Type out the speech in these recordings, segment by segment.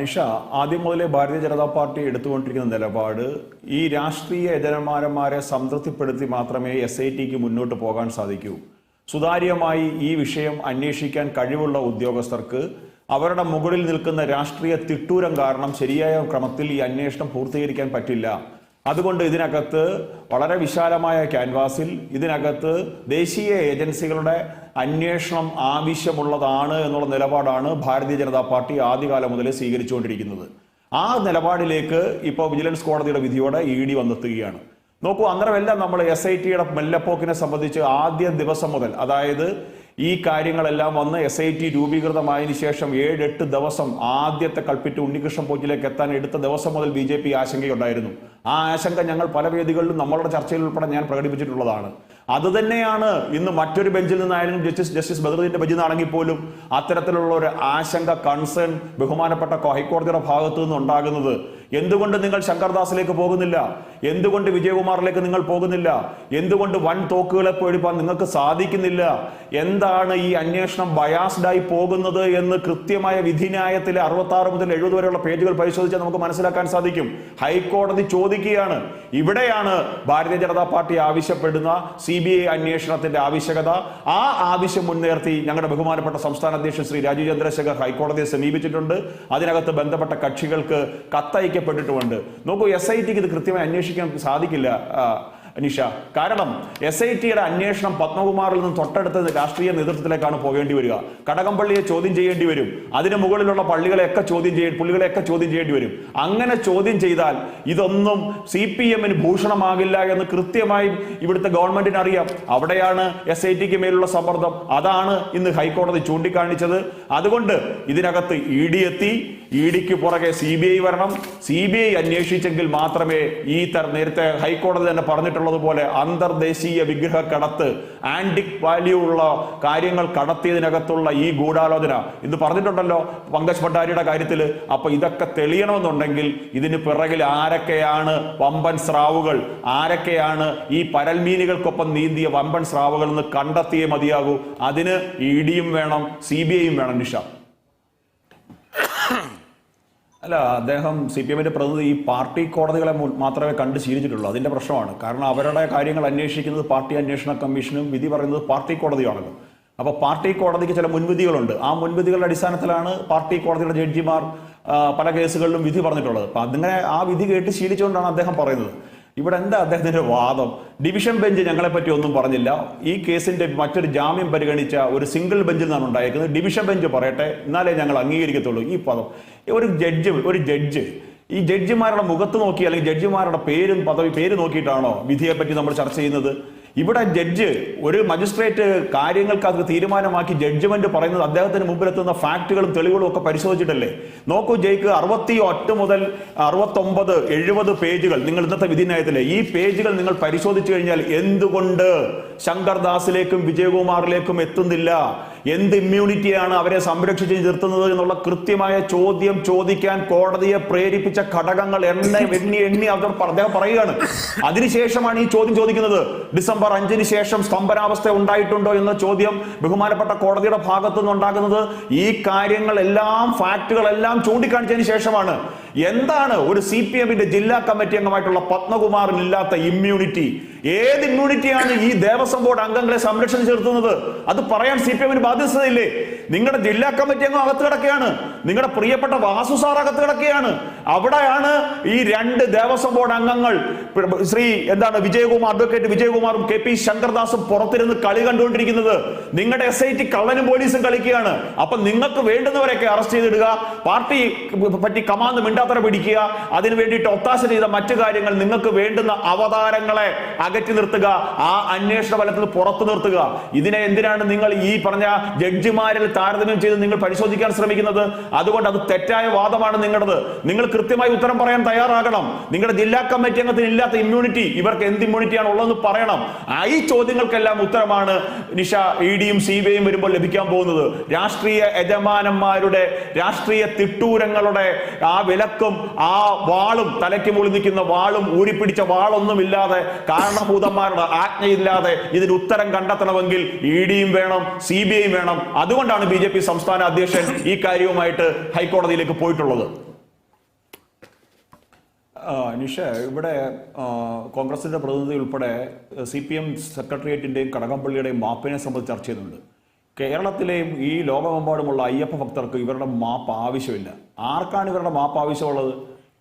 നിഷ ആദ്യം മുതലേ ഭാരതീയ ജനതാ പാർട്ടി എടുത്തുകൊണ്ടിരിക്കുന്ന നിലപാട് ഈ രാഷ്ട്രീയ യജമാനന്മാരെ സംതൃപ്തിപ്പെടുത്തി മാത്രമേ എസ് ഐ ടിക്ക് മുന്നോട്ട് പോകാൻ സാധിക്കൂ. സുതാര്യമായി ഈ വിഷയം അന്വേഷിക്കാൻ കഴിവുള്ള ഉദ്യോഗസ്ഥർക്ക് അവരുടെ മുകളിൽ നിൽക്കുന്ന രാഷ്ട്രീയ തിട്ടൂരം കാരണം ശരിയായ ക്രമത്തിൽ ഈ അന്വേഷണം പൂർത്തീകരിക്കാൻ പറ്റില്ല. അതുകൊണ്ട് ഇതിനകത്ത് വളരെ വിശാലമായ ക്യാൻവാസിൽ ഇതിനകത്ത് ദേശീയ ഏജൻസികളുടെ അന്വേഷണം ആവശ്യമുള്ളതാണ് എന്നുള്ള നിലപാടാണ് ഭാരതീയ ജനതാ പാർട്ടി ആദ്യകാലം മുതൽ സ്വീകരിച്ചുകൊണ്ടിരിക്കുന്നത്. ആ നിലപാടിലേക്ക് ഇപ്പോൾ വിജിലൻസ് കോടതിയുടെ വിധിയോടെ ഇ ഡി വന്നെത്തുകയാണ്. നോക്കൂ അന്നേരമെല്ലാം നമ്മൾ എസ് ഐ ടിയുടെ മെല്ലപ്പോക്കിനെ സംബന്ധിച്ച് ആദ്യ ദിവസം മുതൽ അതായത് ഈ കാര്യങ്ങളെല്ലാം വന്ന് എസ് ഐ ടി രൂപീകൃതമായതിനു ശേഷം ഏഴെട്ട് ദിവസം ആദ്യത്തെ കൽപ്പിറ്റ് ഉണ്ണികൃഷ്ണൻ പോറ്റിലേക്ക് എത്താൻ എടുത്ത ദിവസം മുതൽ ബി ജെ പി ആശങ്കയുണ്ടായിരുന്നു. ആ ആശങ്ക ഞങ്ങൾ പല വേദികളിലും നമ്മളുടെ ചർച്ചയിൽ ഉൾപ്പെടെ ഞാൻ പ്രകടിപ്പിച്ചിട്ടുള്ളതാണ്. അത് തന്നെയാണ് ഇന്ന് മറ്റൊരു ബെഞ്ചിൽ നിന്നായാലും ജസ്റ്റിസ് ജസ്റ്റിസ് ബദറുദ്ദീന്റെ ബെഞ്ചിൽ നിന്നാണെങ്കിൽ പോലും അത്തരത്തിലുള്ള ഒരു ആശങ്ക കൺസേൺ ബഹുമാനപ്പെട്ട ഹൈക്കോടതിയുടെ ഭാഗത്തു നിന്ന് ഉണ്ടാകുന്നത് എന്തുകൊണ്ട് നിങ്ങൾ ശങ്കർദാസിലേക്ക് പോകുന്നില്ല? എന്തുകൊണ്ട് വിജയകുമാറിലേക്ക് നിങ്ങൾ പോകുന്നില്ല? എന്തുകൊണ്ട് വൻ തോക്കുകളെ പേടിപ്പാൻ നിങ്ങൾക്ക് സാധിക്കുന്നില്ല? എന്താണ് ഈ അന്വേഷണം ബയാസ്ഡായി പോകുന്നത് എന്ന് കൃത്യമായ വിധിന്യായത്തിലെ അറുപത്തി ആറ് മുതൽ എഴുപത് വരെയുള്ള പേജുകൾ പരിശോധിച്ചാൽ നമുക്ക് മനസ്സിലാക്കാൻ സാധിക്കും. ഹൈക്കോടതി ചോദിക്കുകയാണ് ഇവിടെയാണ് ഭാരതീയ ജനതാ പാർട്ടി ആവശ്യപ്പെടുന്ന സി ബി ഐ അന്വേഷണത്തിന്റെ ആവശ്യകത. ആ ആവശ്യം മുൻനിർത്തി ഞങ്ങളുടെ ബഹുമാനപ്പെട്ട സംസ്ഥാന അധ്യക്ഷൻ ശ്രീ രാജീവ് ചന്ദ്രശേഖർ ഹൈക്കോടതിയെ സമീപിച്ചിട്ടുണ്ട്. അതിനകത്ത് ബന്ധപ്പെട്ട കക്ഷികൾക്ക് കത്തയക്കപ്പെട്ടിട്ടുമുണ്ട് നോക്കൂ എസ് ഐ ടിക്ക് ഇത് കൃത്യമായി അന്വേഷിക്കാൻ സാധിക്കില്ല നിഷ കാരണം എസ് ഐ ടിയുടെ അന്വേഷണം പത്മകുമാറിൽ നിന്ന് തൊട്ടടുത്ത രാഷ്ട്രീയ നേതൃത്വത്തിലേക്കാണ് പോകേണ്ടി വരിക. കടകംപള്ളിയെ ചോദ്യം ചെയ്യേണ്ടി വരും. അതിന് മുകളിലുള്ള പള്ളികളെയൊക്കെ ചോദ്യം ചെയ്യ പുള്ളികളെയൊക്കെ ചോദ്യം ചെയ്യേണ്ടി വരും. അങ്ങനെ ചോദ്യം ചെയ്താൽ ഇതൊന്നും സി പി എമ്മിന് ഭൂഷണമാകില്ല എന്ന് കൃത്യമായി ഇവിടുത്തെ ഗവൺമെന്റിന് അറിയാം. അവിടെയാണ് എസ് ഐ ടിക്ക് മേലുള്ള സമ്മർദ്ദം. അതാണ് ഇന്ന് ഹൈക്കോടതി ചൂണ്ടിക്കാണിച്ചത്. അതുകൊണ്ട് ഇതിനകത്ത് ഇ ഡി എത്തി ഇ ഡിക്ക് പുറകെ സി ബി ഐ വരണം. സി ബി ഐ അന്വേഷിച്ചെങ്കിൽ മാത്രമേ ഈ തര നേരത്തെ ഹൈക്കോടതി തന്നെ പറഞ്ഞിട്ടുള്ളത് പോലെ അന്തർദേശീയ വിഗ്രഹ കടത്ത് ആന്റിക് വാല്യൂ ഉള്ള കാര്യങ്ങൾ കടത്തിയതിനകത്തുള്ള ഈ ഗൂഢാലോചന. ഇത് പറഞ്ഞിട്ടുണ്ടല്ലോ പങ്കജ് ഭട്ടാരിയുടെ കാര്യത്തിൽ അപ്പൊ ഇതൊക്കെ തെളിയണമെന്നുണ്ടെങ്കിൽ ഇതിന് പിറകിൽ ആരൊക്കെയാണ് വമ്പൻ സ്രാവുകൾ? ആരൊക്കെയാണ് ഈ പരൽമീനുകൾക്കൊപ്പം നീന്തിയ വമ്പൻ സ്രാവുകൾ എന്ന് കണ്ടെത്തിയേ മതിയാകൂ. അതിന് ഇ ഡിയും വേണം സി ബി ഐയും വേണം നിഷ. അല്ല അദ്ദേഹം സി പി എമ്മിന്റെ പ്രതിനിധി ഈ പാർട്ടി കോടതികളെ മാത്രമേ കണ്ട് ശീലിച്ചിട്ടുള്ളൂ. അതിന്റെ പ്രശ്നമാണ്. കാരണം അവരുടെ കാര്യങ്ങൾ അന്വേഷിക്കുന്നത് പാർട്ടി അന്വേഷണ കമ്മീഷനും വിധി പറയുന്നത് പാർട്ടി കോടതിയാണല്ലോ. അപ്പോൾ പാർട്ടി കോടതിക്ക് ചില മുൻവിധികളുണ്ട്. ആ മുൻവിധികളുടെ അടിസ്ഥാനത്തിലാണ് പാർട്ടി കോടതിയുടെ ജഡ്ജിമാർ പല കേസുകളിലും വിധി പറഞ്ഞിട്ടുള്ളത്. അപ്പം അങ്ങനെ ആ വിധി കേട്ട് ശീലിച്ചുകൊണ്ടാണ് അദ്ദേഹം പറയുന്നത്. ഇവിടെ എന്താ അദ്ദേഹത്തിന്റെ വാദം? ഡിവിഷൻ ബെഞ്ച് ഞങ്ങളെപ്പറ്റി ഒന്നും പറഞ്ഞില്ല. ഈ കേസിന്റെ മറ്റൊരു ജാമ്യം പരിഗണിച്ച ഒരു സിംഗിൾ ബെഞ്ചിൽ നിന്നാണ് ഉണ്ടായിരിക്കുന്നത് ഡിവിഷൻ ബെഞ്ച് പറയട്ടെ എന്നാലേ ഞങ്ങൾ അംഗീകരിക്കത്തുള്ളൂ. ഈ പദം. ഒരു ജഡ്ജ് ഒരു ജഡ്ജ്. ഈ ജഡ്ജിമാരുടെ മുഖത്ത് നോക്കി അല്ലെങ്കിൽ ജഡ്ജിമാരുടെ പേരും പദവി പേര് നോക്കിയിട്ടാണോ വിധിയെപ്പറ്റി നമ്മൾ ചർച്ച ചെയ്യുന്നത്? ഇവിടെ ജഡ്ജ് ഒരു മജിസ്ട്രേറ്റ് കാര്യങ്ങൾക്ക് അത് തീരുമാനമാക്കി ജഡ്ജ്മെന്റ് പറയുന്നത് അദ്ദേഹത്തിന് മുമ്പിലെത്തുന്ന ഫാക്ടുകളും തെളിവുകളും ഒക്കെ പരിശോധിച്ചിട്ടല്ലേ? നോക്കൂ ജയ്ക്ക് അറുപത്തി ഒട്ട് മുതൽ അറുപത്തൊമ്പത് എഴുപത് പേജുകൾ നിങ്ങൾ ഇന്നത്തെ വിധിന്യായത്തിലെ. ഈ പേജുകൾ നിങ്ങൾ പരിശോധിച്ചു കഴിഞ്ഞാൽ എന്തുകൊണ്ട് ശങ്കർദാസിലേക്കും വിജയകുമാറിലേക്കും എത്തുന്നില്ല? എന്ത് ഇമ്മ്യൂണിറ്റിയാണ് അവരെ സംരക്ഷിച്ച് നിർത്തുന്നത് എന്നുള്ള കൃത്യമായ ചോദ്യം ചോദിക്കാൻ കോടതിയെ പ്രേരിപ്പിച്ച ഘടകങ്ങൾ എണ്ണ എണ്ണി എണ്ണി അവർ അദ്ദേഹം പറയുകയാണ്. അതിനുശേഷമാണ് ഈ ചോദ്യം ചോദിക്കുന്നത്. ഡിസംബർ അഞ്ചിന് ശേഷം സ്തംഭനാവസ്ഥ ഉണ്ടായിട്ടുണ്ടോ എന്ന ചോദ്യം ബഹുമാനപ്പെട്ട കോടതിയുടെ ഭാഗത്തു നിന്നുണ്ടാകുന്നത് ഈ കാര്യങ്ങളെല്ലാം ഫാക്ടുകളെല്ലാം ചൂണ്ടിക്കാണിച്ചതിന് ശേഷമാണ്. എന്താണ് ഒരു സി പി എമ്മിന്റെ ജില്ലാ കമ്മിറ്റി അംഗമായിട്ടുള്ള പത്മകുമാറിന് ഇല്ലാത്ത ഇമ്മ്യൂണിറ്റി ഏത് ഇമ്മ്യൂണിറ്റിയാണ് ഈ ദേവസ്വം ബോർഡ് അംഗങ്ങളെ സംരക്ഷണം ചെലുത്തുന്നത് അത് പറയാൻ സി പി എമ്മിന് ബാധ്യതയില്ലേ നിങ്ങളുടെ ജില്ലാ കമ്മിറ്റി അംഗം അകത്ത് കിടക്കുകയാണ്. നിങ്ങളുടെ പ്രിയപ്പെട്ട വാസു സാർ അകത്ത് കിടക്കുകയാണ്. അവിടെയാണ് ഈ രണ്ട് ദേവസ്വം ബോർഡ് അംഗങ്ങൾ ശ്രീ എന്താണ് വിജയകുമാർ അഡ്വക്കേറ്റ് വിജയകുമാറും കെ പി ശങ്കർദാസും പുറത്തിരുന്ന് കളി കണ്ടുകൊണ്ടിരിക്കുന്നത്. നിങ്ങളുടെ എസ് ഐ ടി കള്ളനും പോലീസും കളിക്കുകയാണ്. അപ്പൊ നിങ്ങൾക്ക് വേണ്ടുന്നവരെയൊക്കെ അറസ്റ്റ് ചെയ്തിടുക. പാർട്ടി പറ്റി കമാന്ന് മിണ്ടാത്തറ പിടിക്കുക. അതിനു വേണ്ടിയിട്ട് ഒത്താശ ചെയ്ത മറ്റു കാര്യങ്ങൾ നിങ്ങൾക്ക് വേണ്ടുന്ന അവതാരങ്ങളെ അകറ്റി നിർത്തുക. ആ അന്വേഷണ ഫലത്തിൽ പുറത്തു നിർത്തുക. ഇതിനെ എന്തിനാണ് നിങ്ങൾ ഈ പറഞ്ഞ ജഡ്ജിമാരിൽ താരതമ്യം ചെയ്ത് നിങ്ങൾ പരിശോധിക്കാൻ ശ്രമിക്കുന്നത്. അതുകൊണ്ട് അത് തെറ്റായ വാദമാണ് നിങ്ങളത് നിങ്ങൾ കൃത്യമായി ഉത്തരം പറയാൻ തയ്യാറാകണം. നിങ്ങളുടെ ജില്ലാ കമ്മിറ്റി അംഗത്തിന് ഇല്ലാത്ത ഇമ്മ്യൂണിറ്റി ഇവർക്ക് എന്ത് ഇമ്മ്യൂണിറ്റിയാണ് ഉള്ളതെന്ന് പറയണം. ഈ ചോദ്യങ്ങൾക്കെല്ലാം ഉത്തരമാണ് നിഷ ഇ ഡിയും സി ബി ഐയും വരുമ്പോൾ ലഭിക്കാൻ പോകുന്നത്. രാഷ്ട്രീയ യജമാനന്മാരുടെ രാഷ്ട്രീയ തിട്ടൂരങ്ങളുടെ ആ വിലക്കും ആ വാളും തലയ്ക്ക് മുളി നിൽക്കുന്ന വാളും ഊരിപ്പിടിച്ച വാളൊന്നുമില്ലാതെ കാരണഭൂതന്മാരുടെ ആജ്ഞയില്ലാതെ ഇതിന് ഉത്തരം കണ്ടെത്തണമെങ്കിൽ ഇ ഡിയും വേണം സി ബി ഐയും വേണം. അതുകൊണ്ടാണ് ബി ജെ പി സംസ്ഥാന അധ്യക്ഷൻ ഈ കാര്യവുമായിട്ട് ഹൈക്കോടതിയിലേക്ക് പോയിട്ടുള്ളത്? നിഷ ഇവിടെ കോൺഗ്രസിന്റെ പ്രതിനിധി ഉൾപ്പെടെ സി പി എം സെക്രട്ടേറിയറ്റിന്റെയും കടകംപള്ളിയുടെയും മാപ്പിനെ സംബന്ധിച്ച് ചർച്ച ചെയ്യുന്നുണ്ട്. കേരളത്തിലെയും ഈ ലോകമെമ്പാടുമുള്ള അയ്യപ്പ ഭക്തർക്ക് ഇവരുടെ മാപ്പ് ആവശ്യമില്ല. ആർക്കാണ് ഇവരുടെ മാപ്പ് ആവശ്യമുള്ളത്?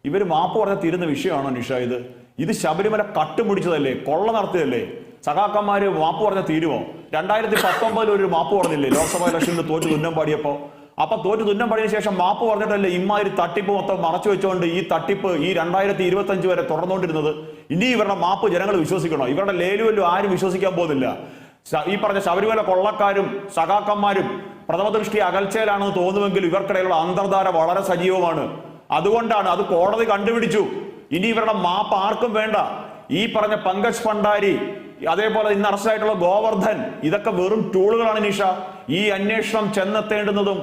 ഇവർ മാപ്പ് പറഞ്ഞ തീരുന്ന വിഷയമാണോ നിഷ ഇത്? ഇത് ശബരിമല കട്ടുമുടിച്ചതല്ലേ? കൊള്ള നടത്തിയതല്ലേ? സഖാക്കന്മാര് മാപ്പ് പറഞ്ഞ തീരുമോ രണ്ടായിരത്തി പത്തൊമ്പതിൽ ഒരു മാപ്പ് പറഞ്ഞില്ലേ? ലോക്സഭാ ഇലക്ഷനിൽ തോറ്റു തുന്നം പാടിയപ്പോ. അപ്പൊ തോറ്റു തുന്നം പാടിയതിനു ശേഷം മാപ്പ് പറഞ്ഞിട്ടല്ലേ ഇമ്മാതിരി തട്ടിപ്പ് മൊത്തം മറച്ചു വെച്ചുകൊണ്ട് ഈ തട്ടിപ്പ് ഈ രണ്ടായിരത്തി ഇരുപത്തി അഞ്ച് വരെ തുടർന്നുകൊണ്ടിരുന്നത് ഇനി ഇവരുടെ മാപ്പ് ജനങ്ങൾ വിശ്വസിക്കണോ? ഇവരുടെ ലേലുവല്ലോ ആരും വിശ്വസിക്കാൻ പോകുന്നില്ല. ഈ പറഞ്ഞ ശബരിമല കൊള്ളക്കാരും സഖാക്കന്മാരും പ്രഥമദൃഷ്ടി അകൽച്ചയിലാണെന്ന് തോന്നുമെങ്കിൽ ഇവർക്കിടയിലുള്ള അന്തർധാര വളരെ സജീവമാണ്. അതുകൊണ്ടാണ് അത് കോടതി കണ്ടുപിടിച്ചു. ഇനി ഇവരുടെ മാപ്പ് ആർക്കും വേണ്ട. ഈ പറഞ്ഞ പങ്കജ് ഭണ്ഡാരി അതേപോലെ ഇന്ന് അറസ്റ്റായിട്ടുള്ള ഗോവർദ്ധൻ ഇതൊക്കെ വെറും ടൂളുകളാണ് നിഷ. ഈ അന്വേഷണം ചെന്നെത്തേണ്ടുന്നതും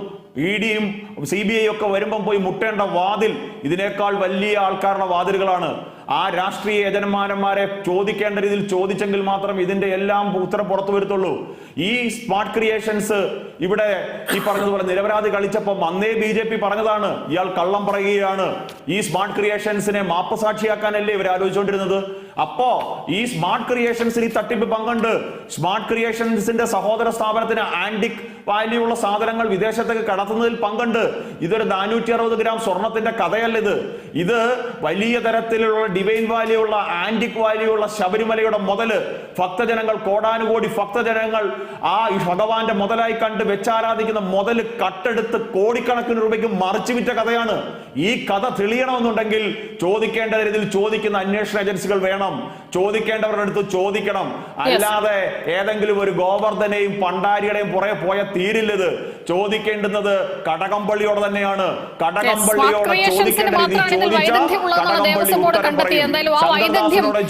ഇ ഡിയും സി ബി ഐ ഒക്കെ വരുമ്പം പോയി മുട്ടേണ്ട വാതിൽ ഇതിനേക്കാൾ വലിയ ആൾക്കാരുടെ വാതിലുകളാണ്. ആ രാഷ്ട്രീയ യജമാനന്മാരെ ചോദിക്കേണ്ട രീതിയിൽ ചോദിച്ചെങ്കിൽ മാത്രം ഇതിന്റെ എല്ലാം ഉത്തരം പുറത്തു വരുത്തുള്ളൂ. ഈ സ്മാർട്ട് ക്രിയേഷൻസ് ഇവിടെ ഈ പറഞ്ഞതുപോലെ നിരപരാധി കളിച്ചപ്പം അന്നേ ബി ജെ പി പറഞ്ഞതാണ് ഇയാൾ കള്ളം പറയുകയാണ്. ഈ സ്മാർട്ട് ക്രിയേഷൻസിനെ മാപ്പ് സാക്ഷിയാക്കാനല്ലേ ഇവർ ആലോചിച്ചുകൊണ്ടിരുന്നത്? അപ്പോ ഈ സ്മാർട്ട് ക്രിയേഷൻസിൽ ഈ തട്ടിപ്പ് പങ്കുണ്ട്. സ്മാർട്ട് ക്രിയേഷൻസിന്റെ സഹോദര സ്ഥാപനത്തിന് ആന്റിക് വാല്യൂ ഉള്ള സാധനങ്ങൾ വിദേശത്തേക്ക് കടത്തുന്നതിൽ പങ്കുണ്ട്. ഇതൊരു നാനൂറ്റി അറുപത് ഗ്രാം സ്വർണത്തിന്റെ കഥയല്ല ഇത് ഇത് വലിയ തരത്തിലുള്ള ഡിവൈൻ വാല്യൂ ഉള്ള ആന്റിക് വാല്യൂ ഉള്ള ശബരിമലയുടെ മുതൽ ഭക്തജനങ്ങൾ കോടാനുകോടി ഭക്തജനങ്ങൾ ആ ഈ ഭഗവാന്റെ മുതലായി കണ്ട് വെച്ചാരാധിക്കുന്ന മുതൽ കട്ടെടുത്ത് കോടിക്കണക്കിന് രൂപയ്ക്ക് മറിച്ചു വിറ്റ കഥയാണ്. ഈ കഥ തെളിയണമെന്നുണ്ടെങ്കിൽ ചോദിക്കേണ്ട രീതിയിൽ ചോദിക്കുന്ന അന്വേഷണ ഏജൻസികൾ വേണം. ചോദിക്കേണ്ടവരുടെ അടുത്ത് ചോദിക്കണം. അല്ലാതെ ഏതെങ്കിലും ഒരു ഗോവർദ്ധനെയും പണ്ടാരിയുടെയും പുറകെ പോയ തീരില്ലത്. ചോദിക്കേണ്ടുന്നത് കടകംപള്ളിയോട് തന്നെയാണ്. കടകംപള്ളിയോട്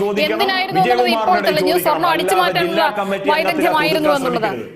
ചോദിക്കണം, വിജയകുമാറിനോട് ചോദിക്കണം. ജില്ലാ കമ്മിറ്റി അംഗത്തിനെ.